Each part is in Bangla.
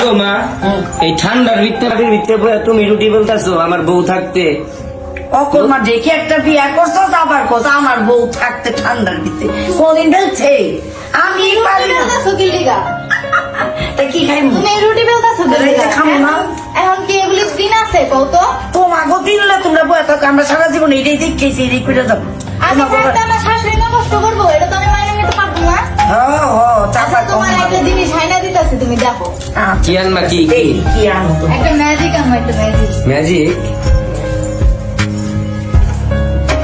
গো মা। এই ঠান্ডার ভিতরে ভিতরে তুমি রুটি বলতেছো আমার বউ থাকতে। অকর্মা দেখে একটা বিয়া করছ আবার করছ আমার বউ থাকতে ঠান্ডার ভিতরে। কোনদিন বলছে? আমি পারি না। বেলতাছো কি লিগা? তা কি খাই তুমি রুটি বেলতাছো কি তাহলে এটা খামো না। এখন কি এগুলি দিন আছে কও তো? তোমাকে দিলে তোমরা বয়ে থাকো আমরা সারা জীবন এটাই দেখেছি এটাই করে যাব। আমি না কষ্ট করব এটা তো কি আনবা কি? একটা ম্যাজিক আনব একটা ম্যাজিক ম্যাজিক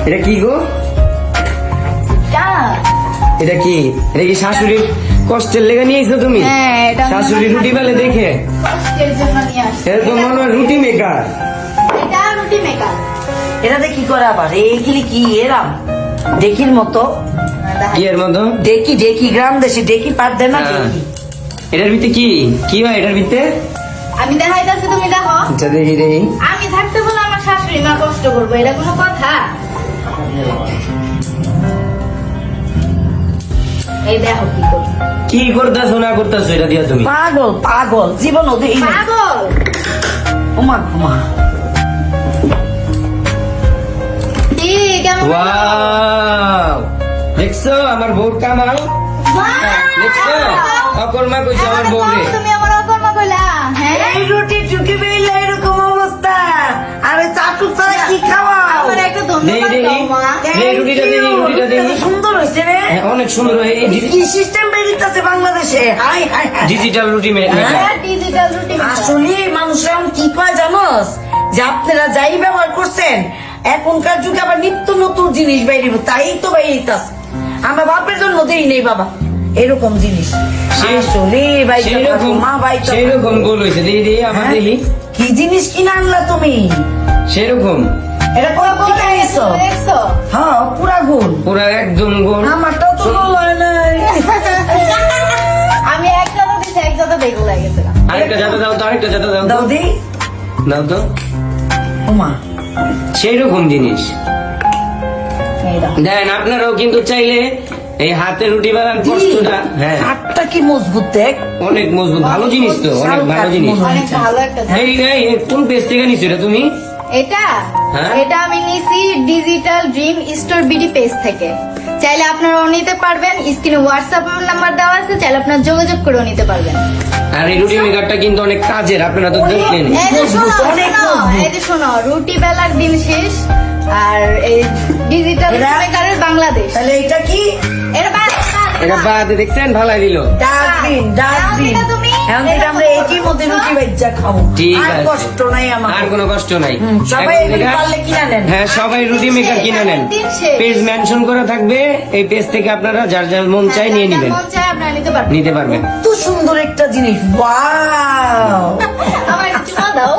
এটা কি গো? এটা? কি? এটা কি শাশুড়ির কষ্টের লেগে নিয়েছো তুমি? হ্যাঁ, শাশুড়ি রুটি বেলে দেখে। কষ্টের জন্য নিয়ে আসছি। এটা তো মনে হয় রুটি মেকার। এটা রুটি মেকার। এটাতে কি করে আবার। এইগুলি কি? এরাম ডেকির মতো। কি এর মতো? ডেকি ডেকি গ্রাম দেশে ডেকি পার দেয় না হ্যাঁ। এটার ভিতরে কি? কি হয় এটার ভিতরে? আমি দেখাইতেছি তুমি দেখো। আচ্ছা দেখি দেখি। আমি থাকতে বলে আমার শাশুড়ি মা কষ্ট করব এটা কোনো কথা? এই দেখো কি করি কি করতেছো না করতেছো এটা দিয়া তুমি। পাগল পাগল জীবন ওদের পাগল! ওমা ঘুমা দেখছ আমার বউর কামাল? দেখছ? অকর্মা কইছে আমার বউরে। তুমি আমার অকর্মা কইলা? হ্যাঁ? এই রুটি চুকি বেইলে এরকম অবস্থা। আরে চাটু ছাড়া কি খাওয়া আমার একটা ধন্যবাদ দাও মা। এই রুটিটা দিই, রুটিটা দিই। সুন্দর হয়েছে রে। হ্যাঁ, অনেক সুন্দর হয়। এই কি সিস্টেম বেরিতেছে বাংলাদেশে? Hi hi hi. ডিজিটাল রুটি মেকার হ্যাঁ? ডিজিটাল রুটি আসলে মানুষ এখন কি কয় জানোস? যে আপনারা যাই ব্যবহার করছেন এখনকার যুগে আবার নিত্য নতুন জিনিস বাইরিব তাই তো বাইরিতাস আমার বাপের জন্য দেই নেই বাবা। এরকম জিনিস। মা ভাই সেরকম গোল হয়েছে। হ্যাঁ? দেখি। কি জিনিস কিনে আনলা তুমি? সেরকম এটা আইছো হ্যাঁ পুরা গুণ পুরা একদম গোল। আমারটাও তো গোল হয় নাই। আমি এক জায়গা দিছি এক জায়গা দেখে লাগেছিলাম আরেকটা যাতে দাও তো আরেকটা যাতে দাও তো। দাও দি। দাও তো। ওমা। সেই রকম জিনিস। দেন আপনারাও কিন্তু চাইলে এই হাতে রুটি বানান কষ্টটা হ্যাঁ। হাতটা কি মজবুত দেখ। অনেক মজবুত ভালো জিনিস তো অনেক ভালো জিনিস। অনেক ভালো একটা এই এই এই, কোন পেজ থেকে নিছো এটা তুমি? এটা? হ্যাঁ? এটা আমি নিছি digital dream store BD page থেকে। চাইলে আপনারাও নিতে পারবেন স্ক্রিনে হোয়াটসঅ্যাপ নাম্বার দেওয়া আছে চাইলে আপনারা যোগাযোগ করেও নিতে পারবেন। আর এই রুটি মেকারটা কিন্তু অনেক কাজের আপনারা তো দেখলেন এই যে শোনো। এই যে শোনো রুটি বেলার দিন শেষ আর এই ডিজিটাল মেকারের বাংলাদেশ। তাহলে এটা কি? এটা বাদ, দেখছেন? ভালাই দিল। Dustbin dustbin. এখন থেকে আমরা এটির মধ্যে রুটি বেজ্জা খাব। ঠিক আছে। কষ্ট নাই আমার। আর কোনো কষ্ট নাই। সবাই এগুলি পারলে কিনা নেন। হ্যাঁ সবাই রুটি মেকার কিনে নেন। পেজ মেনশন করা থাকবে এই পেজ থেকে আপনারা যার যার মন চাই নিয়ে হ্যাঁ, নেবেন। মন আপনারা নিতে পারবেন। নিতে পারবেন। এত সুন্দর একটা জিনিস ওয়াও। আমার একটু দাও